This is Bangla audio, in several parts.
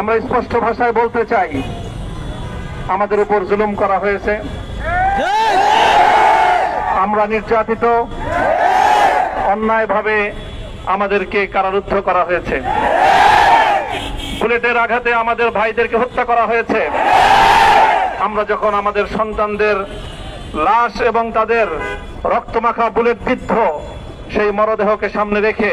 আমরা স্পষ্ট ভাষায় বলতে চাই, আমাদের উপর জুলুম করা হয়েছে। আমরা নির্যাতিত। অন্যায়ভাবে আমাদেরকে কারারুদ্ধ করা হয়েছে। বুলেটের আঘাতে আমাদের ভাইদেরকে হত্যা করা হয়েছে। আমরা যখন আমাদের সন্তানদের লাশ এবং তাদের রক্তমাখা বুলেট বিদ্ধ সেই মরদেহকে সামনে রেখে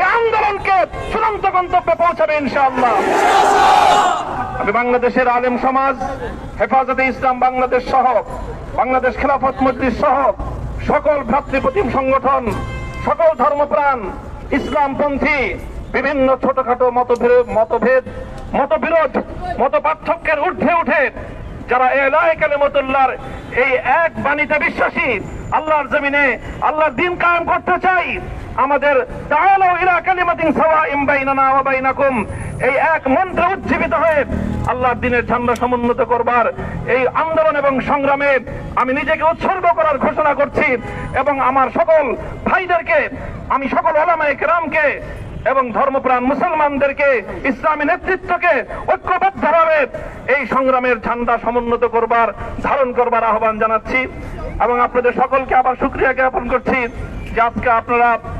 এই আন্দোলনকে চূড়ান্ত গন্তব্যে পৌঁছাবে ইনশাআল্লাহ। আমি বাংলাদেশের আলেম সমাজ, হেফাজতে ইসলাম বাংলাদেশ সহ, বাংলাদেশ খেলাফত মজলিস সহ সকল ভ্রাতৃপ্রতিম সংগঠন, সকল ধর্মপ্রাণ, ইসলামপন্থী, বিভিন্ন ছোটখাটো মতভেদ মতভেদ, মতবিরোধ মত পার্থক্যের ঊর্ধ্বে উঠে যারা এলাহে কালেমতুল্লাহর এই এক বাণীতে বিশ্বাসী, আল্লাহর জমিনে আল্লাহর দিন কায়েম করতে চাই আমাদের এই এক মন্ত্রে উজ্জীবিত হয়ে আল্লাহর দিনের ঝান্ডা সমুন্নত করবার এই আন্দোলন এবং সংগ্রামে আমি নিজেকে উৎসর্গ করার ঘোষণা করছি এবং আমার সকল ভাইদেরকে, আমি সকল ওলামায়ে কেরামকে এবং ধর্মপ্রাণ মুসলমানদেরকে, ইসলামী নেতৃত্বকে ঐক্যবদ্ধভাবে এই সংগ্রামের ঝান্ডা সমুন্নত করবার, ধারণ করবার আহ্বান জানাচ্ছি এবং আপনাদের সকলকে আবার শুক্রিয়া জ্ঞাপন করছি যে আজকে আপনারা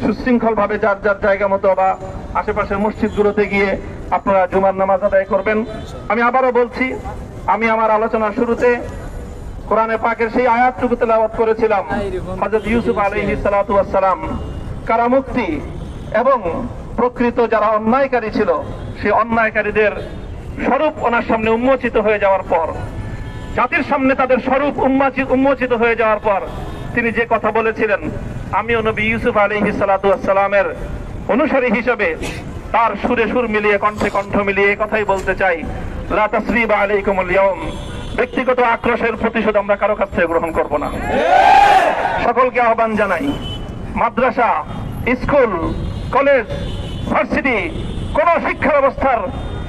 সুশৃঙ্খল ভাবে যার যার জায়গা মতো বা আশেপাশের মসজিদগুলোতে গিয়ে আপনারা জুমার নামাজ আদায় করবেন। আমি আবারও বলছি, আমি আমার আলোচনার শুরুতে কোরআনে পাকের সেই আয়াতটুকু তেলাওয়াত করেছিলাম, হযরত ইউসুফ ওয়াস সালাম। কারামুক্তি এবং প্রকৃত যারা অন্যায়কারী ছিল, সেই অন্যায়কারীদের স্বরূপ ওনার সামনে উন্মোচিত হয়ে যাওয়ার পর, জাতির সামনে তাদের স্বরূপ উন্মোচিত হয়ে যাওয়ার পর তিনি যে কথা বলেছিলেন আমিও নবী ইউসুফ আলাইহি সালাতু ওয়াস অনুসারী হিসেবে তার সুরে সুর মিলিয়ে, কণ্ঠে কণ্ঠ মিলিয়ে কথাই বলতে চাই। লা তাসরিবা আলাইকুমুল ইয়াউম। ব্যক্তিগত আক্রোশের প্রতিশোধ আমরা কারও কাছ থেকে গ্রহণ করব না। সকলকে আহ্বান জানাই। মাদ্রাসা, স্কুল, কলেজ, ভার্সিটি, কোন শিক্ষা ব্যবস্থার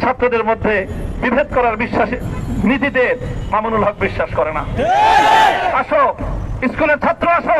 ছাত্রদের মধ্যে বিভেদ করার বিশ্বাস, নীতিতে মামুনুল হক বিশ্বাস করে না। আসো, স্কুলের ছাত্র আসো।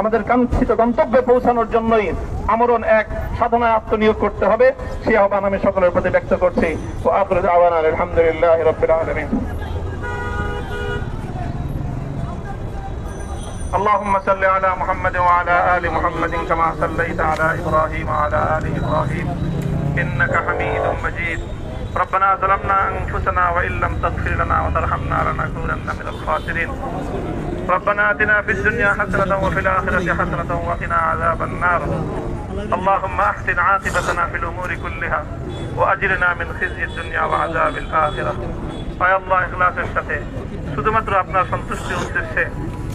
আমাদের কাঙ্ক্ষিত গন্তব্যে পৌঁছানোর জন্যই আমরণ এক সাধনায় আত্মনিয়োগ করতে হবে সেই আহ্বান আমি সকলের প্রতি ব্যক্ত করছি ও আখরুদ আওয়ান আলহামদুলিল্লাহ রবিল আলমিন اللهم صل على محمد وعلى ال محمد كما صليت على ابراهيم وعلى ال ابراهيم انك حميد مجيد ربنا ظلمنا انفسنا وان لم تغفر لنا وترحمنا لنكونن من الخاسرين ربنا اتنا في الدنيا حسنه وفي الاخره حسنه وقنا عذاب النار اللهم احسن عاقبتنا في الامور كلها واجرنا من خزي الدنيا وعذاب الاخره আয় আল্লাহ ইখলাসের সাথে শুধুমাত্র আপনার সন্তুষ্টি উদ্দেশ্যে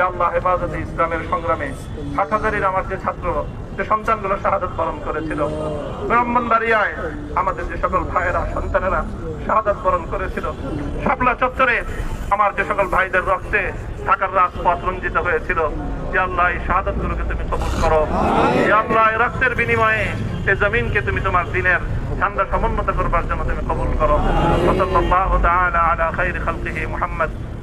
আল্লাহ হেফাজতে ইসলামের সংগ্রামে হাটহাজারির আমার যে ছাত্র, যে সন্তানগুলো শাহাদত বরণ করেছিল, ব্রাহ্মণবাড়িয়ায় আমাদের যে সকল ভাইয়েরা, সন্তানেরা শাহাদত বরণ করেছিল, শাপলা চত্বরে আমার যে সকল ভাইদের রক্তে ঢাকার রাজপথ রঞ্জিত হয়েছিল, যে আল্লাহ এই শাহাদত গুলোকে তুমি কবুল করো। আল্লাহ রক্তের বিনিময়ে এই জমিনকে তুমি তোমার দিনের ঠান্ডা সমুন্নত করবার জন্য তুমি কবুল করো। মুহাম্মদ।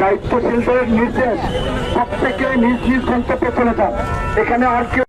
দায়িত্বশীলদের নির্দেশ প্রত্যেকে নিজ নিজ গন্তব্যে চলে যান। এখানে আর কেউ